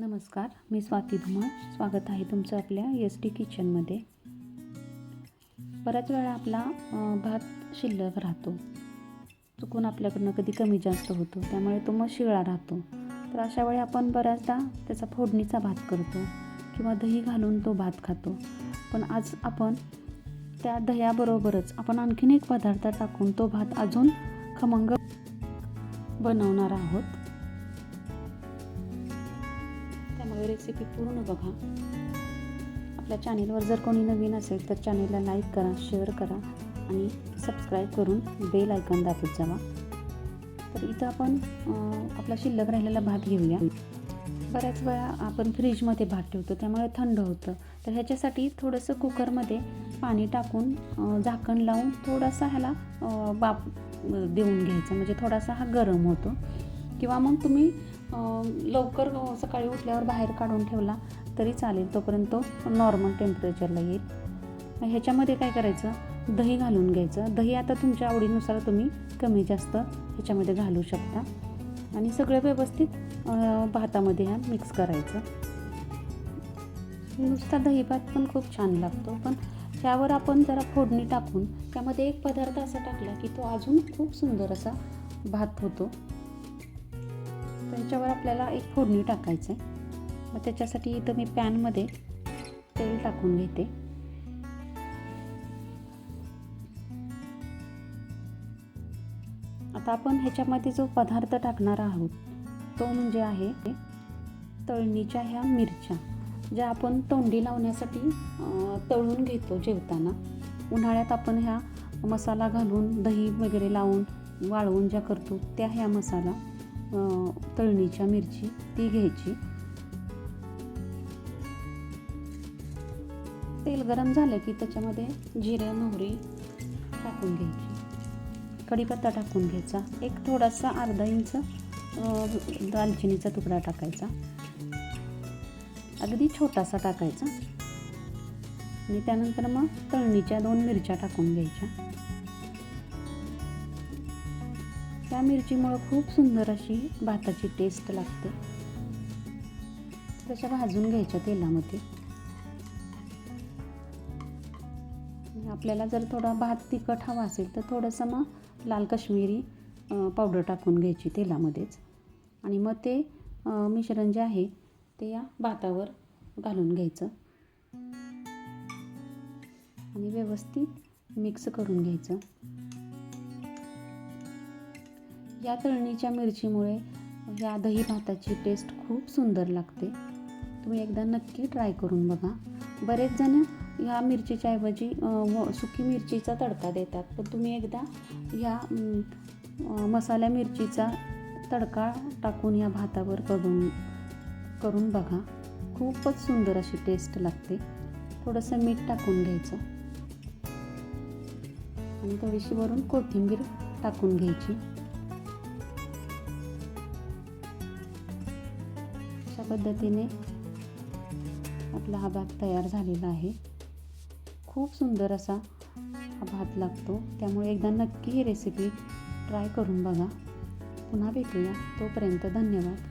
नमस्कार मी स्वाती धुमाळ. स्वागत आहे तुमचं आपल्या एस टी किचनमध्ये बऱ्याच वेळा आपला भात शिल्लक राहतो. चुकून आपल्याकडनं कधी कमी जास्त होतो त्यामुळे तो मग शिळा राहतो. तर अशा वेळी आपण बऱ्याचदा त्याचा फोडणीचा भात करतो किंवा दही घालून तो भात खातो. पण आज आपण त्या दह्याबरोबरच आपण आणखीन एक पदार्थ टाकून तो भात अजून खमंग बनवणार आहोत. त्यामुळे रेसिपी पूर्ण बघा. आपल्या चॅनेलवर जर कोणी नवीन असेल तर चॅनेलला लाईक करा शेअर करा आणि सबस्क्राईब करून बेल आयकॉन दाबत जावा. तर इथं आपण आपला शिल्लक राहिलेला भात घेऊया. बऱ्याच वेळा आपण फ्रीजमध्ये भात ठेवतो त्यामुळे थंड होतं. तर ह्याच्यासाठी थोडंसं कुकरमध्ये पाणी टाकून झाकण लावून थोडासा ह्याला बाप देऊन घ्यायचा. म्हणजे थोडासा हा गरम होतो. किंवा मग तुम्ही लवकर सकाळी उठल्यावर बाहेर काढून ठेवला तरी चालेल तोपर्यंत तो नॉर्मल टेम्परेचरला येईल. ह्याच्यामध्ये काय करायचं? दही घालून घ्यायचं. दही आता तुमच्या आवडीनुसार तुम्ही कमी जास्त ह्याच्यामध्ये घालू शकता. आणि सगळं व्यवस्थित भातामध्ये ह्या मिक्स करायचं. नुसता दही भात पण खूप छान लागतो. पण त्यावर आपण जरा फोडणी टाकून त्यामध्ये एक पदार्थ असा टाकला की तो अजून खूप सुंदर असा भात होतो. त्याच्यावर आपल्याला एक फोडणी टाकायचं आहे मग त्याच्यासाठी इथं मी पॅनमध्ये तेल टाकून घेते. आता आपण ह्याच्यामध्ये जो पदार्थ टाकणार आहोत तो म्हणजे आहे तळणीच्या ह्या मिरच्या ज्या आपण तोंडी लावण्यासाठी तळून घेतो जेवताना. उन्हाळ्यात आपण ह्या मसाला घालून दही वगैरे लावून वाळवून ज्या करतो त्या ह्या मसाला तळणीच्या मिरची ती घ्यायची. तेल गरम झालं की त्याच्यामध्ये जिरे मोहरी टाकून घ्यायची. कढीपत्ता टाकून घ्यायचा. एक थोडासा अर्धा इंच दालचिनीचा तुकडा टाकायचा. अगदी छोटासा टाकायचा. आणि त्यानंतर मग तळणीच्या दोन मिरच्या टाकून घ्यायच्या. त्या मिरचीमुळं खूप सुंदर अशी भाताची टेस्ट लागते. तशा भाजून घ्यायच्या तेलामध्ये. आपल्याला जर थोडा भात तिखट हवा असेल तर थोडंसं मग लाल काश्मीरी पावडर टाकून घ्यायची तेलामध्येच. आणि मग ते मिश्रण जे आहे ते या भातावर घालून घ्यायचं. आणि व्यवस्थित मिक्स करून घ्यायचं. या तळणीच्या मिरचीमुळे या दही भाताची टेस्ट खूप सुंदर लागते. तुम्ही एकदा नक्की ट्राय करून बघा. बरेच जण ह्या मिरचीच्या ऐवजी व- सुकी मिरचीचा तडका देतात. पण तुम्ही एकदा ह्या मसाल्या मिरचीचा तडका टाकून या भातावर करून करून बघा. खूपच सुंदर अशी टेस्ट लागते. थोडंसं मीठ टाकून घ्यायचं. आणि थोडीशी वरून कोथिंबीर टाकून घ्यायची. पद्धतीने आपला हा भात तयार झालेला आहे. खूप सुंदर असा हा भात लागतो. त्यामुळे एकदा नक्की ही रेसिपी ट्राय करून बघा. पुन्हा भेटूया. तोपर्यंत धन्यवाद.